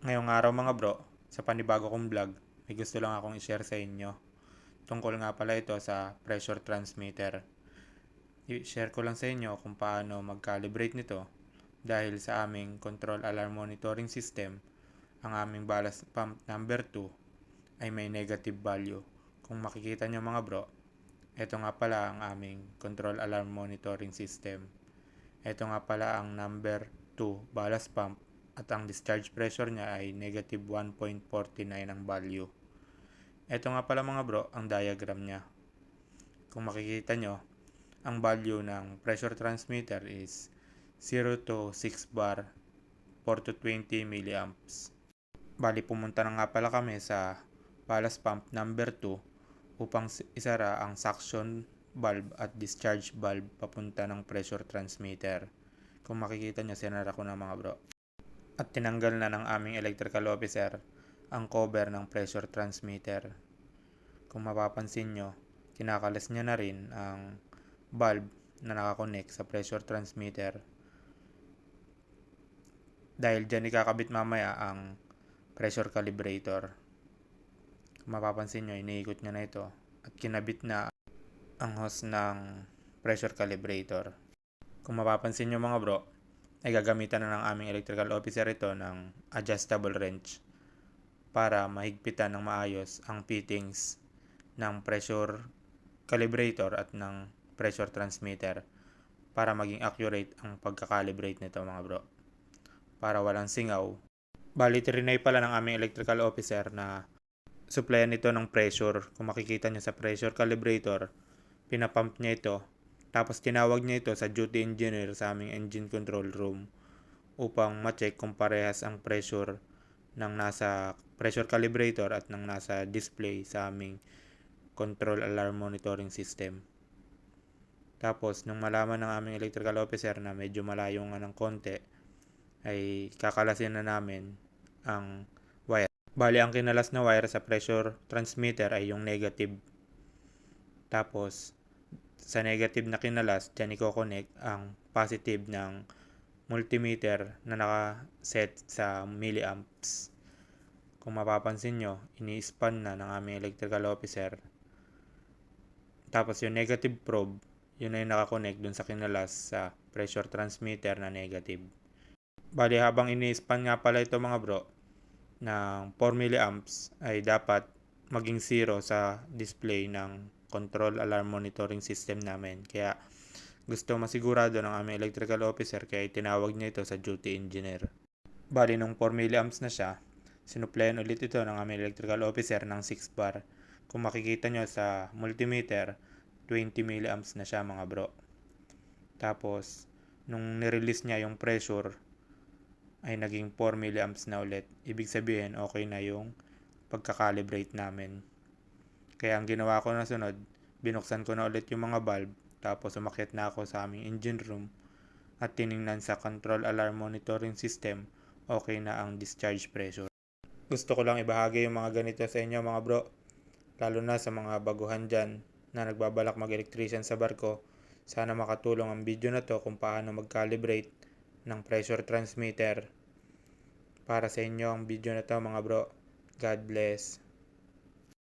Ngayong araw mga bro, sa panibago kong vlog, may gusto lang akong i-share sa inyo. Tungkol nga pala ito sa pressure transmitter. I-share ko lang sa inyo kung paano mag-calibrate nito dahil sa aming control alarm monitoring system, ang aming ballast pump number 2 ay may negative value. Kung makikita nyo mga bro, ito nga pala ang aming control alarm monitoring system. Ito nga pala ang number 2 ballast pump at ang discharge pressure niya ay negative 1.49 ang value. Ito nga pala mga bro, ang diagram niya. Kung makikita nyo, ang value ng pressure transmitter is 0 to 6 bar 4 to 20 milliamps. Bali pumunta na nga pala kami sa ballast pump number 2 upang isara ang suction valve at discharge valve papunta ng pressure transmitter. Kung makikita nyo, sinara ko na mga bro. At tinanggal na ng aming electrical officer ang cover ng pressure transmitter. Kung mapapansin nyo, kinakalas niya na rin ang valve na nakakonect sa pressure transmitter. Dahil dyan ikakabit mamaya ang pressure calibrator. Kung mapapansin nyo, iniikot niya na ito at kinabit na ang hose ng pressure calibrator. Kung mapapansin nyo mga bro, ay gagamitan na ng aming electrical officer ito ng adjustable wrench para mahigpitan ng maayos ang fittings ng pressure calibrator at ng pressure transmitter para maging accurate ang pagkakalibrate nito mga bro. Para walang singaw. Bali, trinay pala ng aming electrical officer na supplyan nito ng pressure. Kung makikita nyo sa pressure calibrator, pinapump niya ito. Tapos tinawag niya ito sa duty engineer sa aming engine control room upang ma-check kung parehas ang pressure ng nasa pressure calibrator at ng nasa display sa aming control alarm monitoring system. Tapos, nung malaman ng aming electrical officer na medyo malayo nga ng konti, ay kakalasin na namin ang wire. Bali, ang kinalas na wire sa pressure transmitter ay yung negative. Tapos, sa negative na kinalas, dyan i-connect ang positive ng multimeter na naka-set sa milliamps. Kung mapapansin nyo, ini-span na ng aming electrical officer. Tapos yung negative probe, yun ay nakakonect dun sa kinalas sa pressure transmitter na negative. Bali habang ini-span nga pala ito mga bro, ng 4 milliamps ay dapat maging zero sa display ng control alarm monitoring system namin. Kaya gusto masigurado ng aming electrical officer kaya tinawag niya ito sa duty engineer. Bali nung 4 milliamps na siya, sinuplayan ulit ito ng aming electrical officer ng 6 bar. Kung makikita nyo sa multimeter, 20 milliamps na siya mga bro. Tapos, nung nirelease niya yung pressure, ay naging 4 milliamps na ulit. Ibig sabihin, okay na yung pagkakalibrate namin. Kaya ang ginawa ko na sunod, binuksan ko na ulit yung mga valve, tapos umakyat na ako sa aming engine room at tiningnan sa control alarm monitoring system, okay na ang discharge pressure. Gusto ko lang ibahagi yung mga ganito sa inyo mga bro, lalo na sa mga baguhan dyan na nagbabalak mag-electrician sa barko. Sana makatulong ang video na to kung paano mag-calibrate ng pressure transmitter. Para sa inyo ang video na to mga bro. God bless.